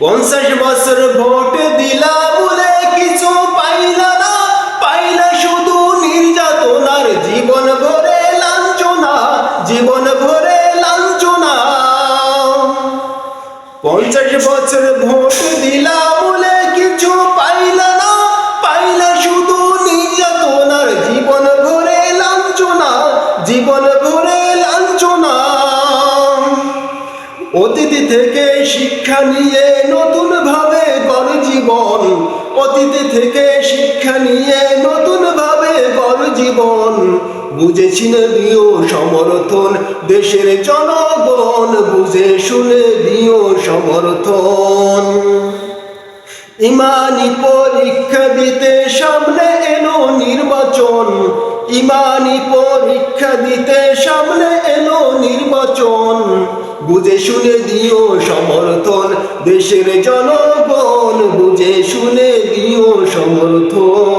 পঞ্চাশ বছর ভোট দিলা বলে কিছু পাইলা না। পাইলা শুধু নির্যাতনার জীবন ভরে লাঞ্ছনা, জীবন ভরে লাঞ্ছনা। পঞ্চাশ বছর ভোট দিলা বলে কিছু পাইলা না। পাইলা শুধু নির্যাতনার জীবন ভরে লাঞ্ছনা, জীবন ভরে অতীতি থেকে শিক্ষা নিয়ে নতুন ভাবে গড় জীবন অতীতি থেকে শিক্ষা নিয়ে নতুন ভাবে গড় জীবন বুঝেছি না দিও সমর্থন, দেশের জনগণ বুঝে শুনে দিও সমর্থন। ইমানি পরীক্ষা দিতে সামনে এলো নির্বাচন। ইমানি পরীক্ষা দিতে সামনে এলো নির্বাচন। বুঝে শুনে দিও সমর্থন। দেশের জনগণ বুঝে শুনে দিও সমর্থন।